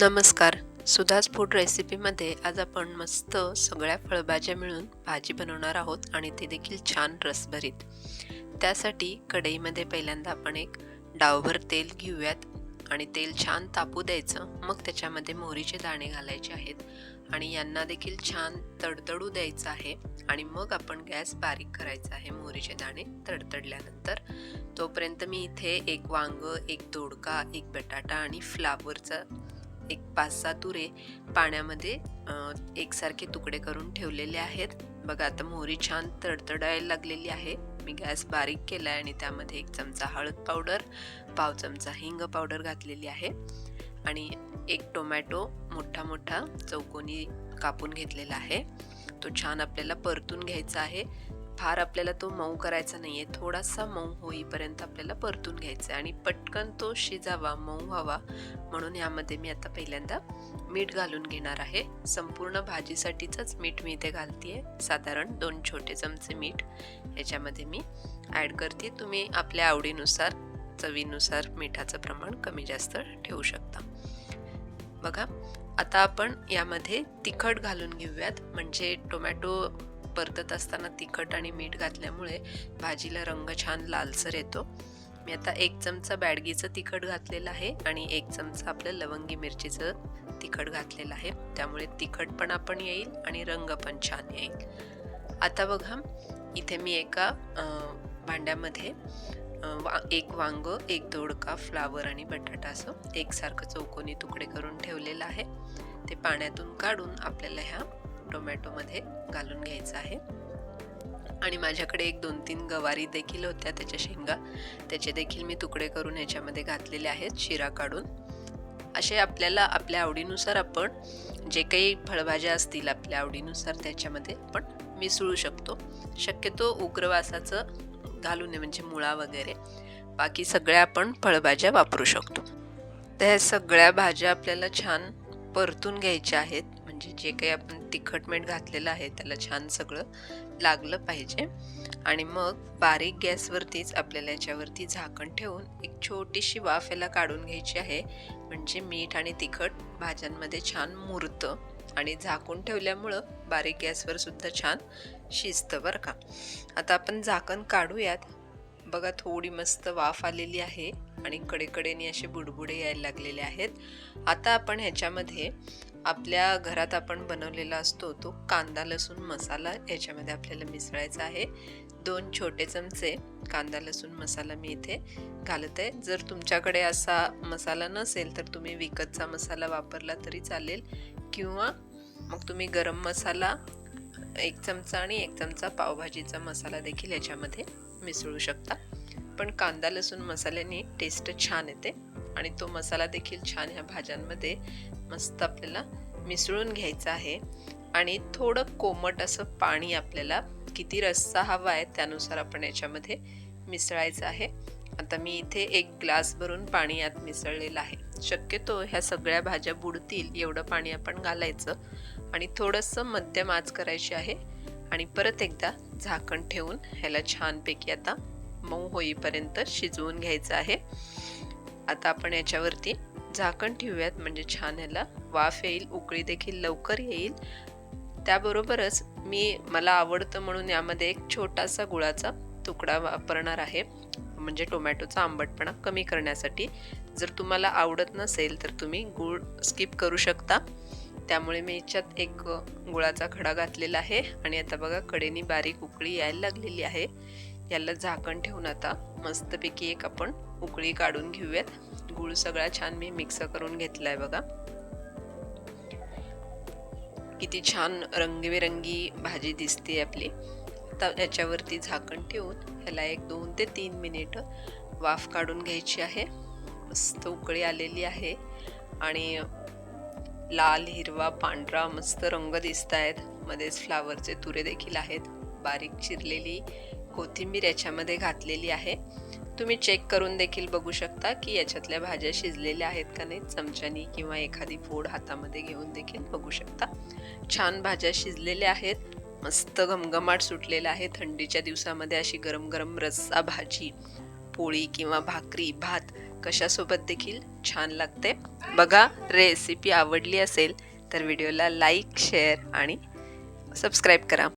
नमस्कार. सुधाज फूड रेसिपीमध्ये आज आपण मस्त सगळ्या फळभाज्या मिळून भाजी बनवणार आहोत आणि ते देखील छान रसभरीत. त्यासाठी कढईमध्ये पहिल्यांदा आपण एक डावभर तेल घेऊयात आणि तेल छान तापू द्यायचं. मग त्याच्यामध्ये मोहरीचे दाणे घालायचे आहेत आणि यांना देखील छान तडतडू द्यायचं आहे आणि मग आपण गॅस बारीक करायचा आहे मोहरीचे दाणे तडतडल्यानंतर. तोपर्यंत मी इथे एक वांग एक दोडका एक बटाटा आणि फ्लावरचा एक पाच सहा तुरे पाण्यामध्ये एकसारखे तुकडे करून ठेवलेले आहेत. बघा आता मोहरी छान तडतडायला लागलेली आहे. मी गॅस बारीक केला आहे आणि त्यामध्ये एक चमचा हळद पावडर पाव चमचा हिंग पावडर घातलेली आहे. आणि एक टोमॅटो मोठा मोठा चौकोनी कापून घेतलेला आहे. तो छान आपल्याला परतून घ्यायचा आहे. फार आपल्याला तो मऊ करायचा नाही आहे थोडासा मऊ होईपर्यंत आपल्याला परतून घ्यायचा आहे आणि पटकन तो शिजावा मऊ व्हावा म्हणून यामध्ये मी आता पहिल्यांदा मीठ घालून घेणार आहे. संपूर्ण भाजीसाठीचंच मीठ मी इथे घालते साधारण दोन छोटे चमचे मीठ याच्यामध्ये मी ॲड करते. तुम्ही आपल्या आवडीनुसार चवीनुसार मिठाचं प्रमाण कमी जास्त ठेवू शकता. बघा आता आपण यामध्ये तिखट घालून घेऊयात. म्हणजे टोमॅटो परतत असताना तिखट आणि मीठ घातल्यामुळे भाजीला रंग छान लालसर येतो. मी आता एक चमचा बॅडगीचं तिखट घातलेलं आहे आणि एक चमचा आपलं लवंगी मिरचीचं तिखट घातलेलं आहे. त्यामुळे तिखटपणा पण येईल आणि रंग पण छान येईल. आता बघा इथे मी एका भांड्यामध्ये वा एक वांग एक दोडका फ्लावर आणि बटाटा असं एकसारखं चौकोनी तुकडे करून ठेवलेलं आहे. ते पाण्यातून काढून आपल्याला ह्या टोमॅटोमध्ये घालून घ्यायचं आहे. आणि माझ्याकडे एक दोन तीन गवारी देखील होत्या त्याच्या शेंगा. त्याचे देखील मी तुकडे करून ह्याच्यामध्ये घातलेले आहेत शिरा काढून. असे आपल्याला आपल्या आवडीनुसार आपण जे काही फळभाज्या असतील आपल्या आवडीनुसार त्याच्यामध्ये पण मिसळू शकतो. शक्यतो उग्रवासाचं घालू नये म्हणजे मुळा वगैरे. बाकी सगळ्या आपण फळभाज्या वापरू शकतो. तर ह्या सगळ्या भाज्या आपल्याला छान परतून घ्यायचे आहेत. म्हणजे जे काही आपण तिखट मीठ घातलेलं आहे त्याला छान सगळं लागलं पाहिजे. आणि मग बारीक गॅसवरतीच आपल्याला याच्यावरती झाकण ठेवून एक छोटीशी वाफ याला काढून घ्यायची आहे. म्हणजे मीठ आणि तिखट भाज्यांमध्ये छान मुरतं आणि झाकून ठेवल्यामुळं बारीक गॅसवर सुद्धा छान शिजतं बरं का. आता आपण झाकण काढूयात. बघा थोडी मस्त वाफ आलेली आहे आणि कडेकडेने असे बुडबुडे यायला लागलेले आहेत. आता आपण ह्याच्यामध्ये आपल्या घरात आपण बनवलेला असतो तो कांदा लसूण मसाला याच्यामध्ये आपल्याला मिसळायचा आहे. दोन छोटे चमचे कांदा लसूण मसाला मी इथे घालत. आहे जर तुमच्याकडे असा मसाला नसेल तर तुम्ही विकतचा मसाला वापरला तरी चालेल. किंवा मग तुम्ही गरम मसाला एक चमचा आणि एक चमचा पावभाजीचा मसाला देखील याच्यामध्ये मिसळू शकता. पण कांदा लसूण मसाल्याने टेस्ट छान येते. आणि तो मसाला देखील छान ह्या भाज्यांमध्ये मस्त आपल्याला मिसळून घ्यायचा आहे. आणि थोडं कोमट असं पाणी आपल्याला किती रस्सा हवा आहे त्यानुसार आपण याच्यामध्ये मिसळायचं आहे. आता मी इथे एक ग्लास भरून पाणी यात मिसळलेलं आहे. शक्यतो ह्या सगळ्या भाज्या बुडतील एवढं पाणी आपण घालायचं. आणि थोडंसं मध्यम आच करायची आहे. आणि परत एकदा झाकण ठेवून ह्याला छानपैकी आता मऊ होईपर्यंत शिजवून घ्यायचं आहे. आता आपण याच्यावरती झाकण ठेवूयात म्हणजे छान ह्याला वाफ येईल उकळी देखील लवकर येईल. त्याबरोबरच मी मला आवडतं म्हणून यामध्ये एक छोटासा गुळाचा तुकडा वापरणार आहे. म्हणजे टोमॅटोचा आंबटपणा कमी करण्यासाठी. जर तुम्हाला आवडत नसेल तर तुम्ही गूळ स्किप करू शकता. त्यामुळे मी याच्यात एक गुळाचा खडा घातलेला आहे आणि आता बघा कडेनी बारीक उकळी यायला लागलेली आहे. याला झाकण ठेवून आता मस्तपैकी एक आपण उकळी काढून घेऊयात. गुळ सगळा छान मी मिक्स करून घेतला आहे बघा. किती छान रंगीबेरंगी भाजी दिसते आपली. आता याच्यावरती झाकण ठेवून ह्याला एक दोन ते तीन मिनिट वाफ काढून घ्यायची आहे. मस्त उकळी आलेली आहे. आणि लाल हिरवा पांढरा मस्त रंग दिसत आहेत मध्येच फ्लावरचे तुरे देखील आहेत. बारीक चिरलेली कोथिंबीर याच्यामध्ये घातलेली आहे. तुम्ही चेक करून देखील बघू शकता की याच्यातल्या भाज्या शिजलेल्या आहेत का नाही. चमच्यानी किंवा एखादी फोड हातामध्ये घेऊन देखील बघू शकता. छान भाज्या शिजलेल्या आहेत. मस्त घमघमाट सुटलेला आहे. थंडीच्या दिवसामध्ये अशी गरम गरम रस्सा भाजी. पोळी किंवा भाकरी भात कशासोबत देखील छान लागते? बघा रेसिपी आवडली असेल तर व्हिडिओला लाईक शेअर आणि सबस्क्राईब करा.